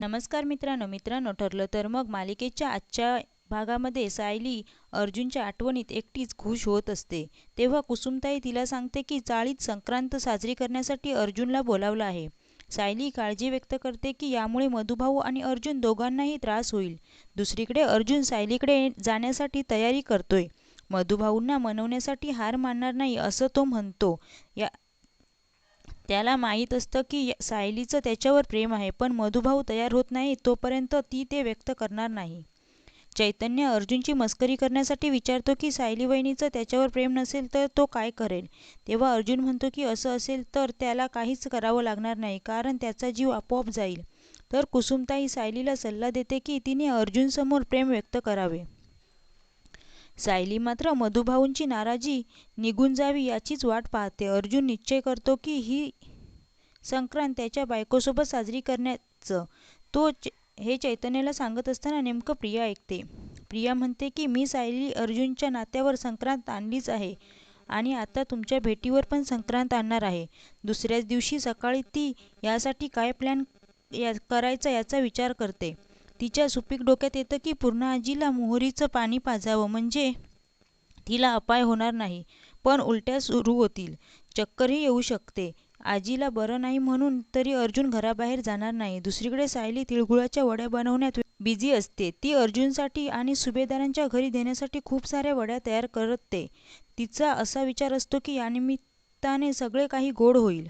नमस्कार मित्रांनो मित्रांनो ठरलं तर मग मालिकेच्या आजच्या भागामध्ये सायली अर्जुनच्या आठवणीत एकटीच खुश होत असते. तेव्हा कुसुमताई तिला सांगते की चाळीत संक्रांत साजरी करण्यासाठी अर्जुनला बोलावलं आहे. सायली काळजी व्यक्त करते की यामुळे मधुभाऊ आणि अर्जुन दोघांनाही त्रास होईल. दुसरीकडे अर्जुन सायलीकडे जाण्यासाठी तयारी करतोय. मधुभाऊंना मनवण्यासाठी हार मानणार नाही असं तो म्हणतो. या त्याला माहीत असतं की सायलीचं त्याच्यावर प्रेम आहे पण मधुभाऊ तयार होत नाही तोपर्यंत ती ते व्यक्त करणार नाही. चैतन्य अर्जुनची मस्करी करण्यासाठी विचारतो की सायली वहिनीचं त्याच्यावर प्रेम नसेल तर तो काय करेल? तेव्हा अर्जुन म्हणतो की असं असेल तर त्याला काहीच करावं लागणार नाही कारण त्याचा जीव आपोआप जाईल. तर कुसुमताई सायलीला सल्ला देते की तिने अर्जुनसमोर प्रेम व्यक्त करावे. सायली मात्र मधुभाऊंची नाराजी निघून जावी याचीच वाट पाहते. अर्जुन निश्चय करतो की ही संक्रांत त्याच्या बायकोसोबत साजरी करण्याचं. तो हे चैतन्याला सांगत असताना नेमकं प्रिया ऐकते. प्रिया म्हणते की मी सायली अर्जुनच्या नात्यावर संक्रांत आणलीच आहे आणि आता तुमच्या भेटीवर पण संक्रांत आणणार आहे. दुसऱ्याच दिवशी सकाळी ती यासाठी काय प्लॅन या करायचा याचा विचार करते. तिच्या सुपीक डोक्यात येतं की पूर्ण आजीला मोहरीचं पाणी पाजावं. म्हणजे तिला अपाय होणार नाही. पण उलट्या सुरू होतील. चक्करही येऊ शकते. आजीला बरं नाही म्हणून तरी अर्जुन घराबाहेर जाणार नाही. दुसरीकडे सायली तिळगुळाच्या वड्या बनवण्यात बिझी असते. ती अर्जुनसाठी आणि सुभेदारांच्या घरी देण्यासाठी खूप साऱ्या वड्या तयार करते. तिचा असा विचार असतो की यानिमित्ताने सगळे काही गोड होईल.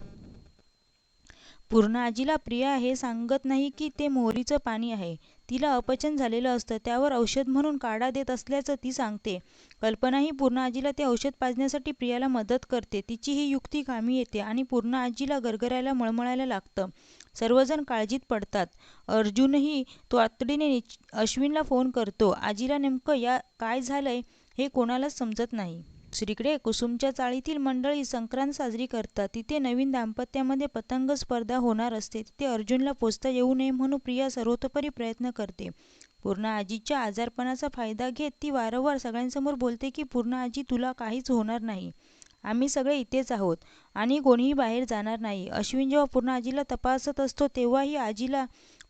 पूर्ण आजीला प्रिया हे सांगत नाही की ते मोहरीचं पाणी आहे. तिला अपचन झालेलं असतं त्यावर औषध म्हणून काढा देत असल्याचं ती सांगते. कल्पनाही पूर्ण आजीला ते औषध पाजण्यासाठी प्रियाला मदत करते. तिची ही युक्ती कामी येते आणि पूर्ण आजीला गरगरायला मळमळायला लागतं. सर्वजण काळजीत पडतात. अर्जुनही तातडीने अश्विनला फोन करतो. आजीला नेमकं या काय झालंय हे कोणालाच समजत नाही. दुसरीकडे कुसुमच्या चाळीतील मंडळी संक्रांत साजरी करतात. तिथे नवीन दाम्पत्यामध्ये पतंग स्पर्धा होणार असते. तिथे अर्जुनला पोचता येऊ नये म्हणून प्रिया सर्वतोपरी प्रयत्न करते. पूर्ण आजीच्या आजारपणाचा फायदा घेत ती वारंवार सगळ्यांसमोर बोलते की पूर्ण आजी तुला काहीच होणार नाही. आम्ही सगळे इथेच आहोत आणि कोणीही बाहेर जाणार नाही. अश्विन जेव्हा पूर्ण आजीला तपासत असतो तेव्हाही आजीला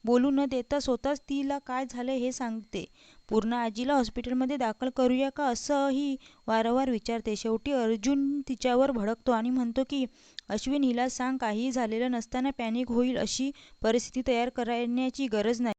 बोलू न देता स्वतःच तिला काय झालं हे सांगते. पूर्ण आजीला हॉस्पिटलमध्ये दाखल करूया का असंही वारंवार विचारते. शेवटी अर्जुन तिच्यावर भडकतो आणि म्हणतो की अश्विन हिला सांग काहीही झालेलं नसताना पॅनिक होईल अशी परिस्थिती तयार करण्याची गरज नाही.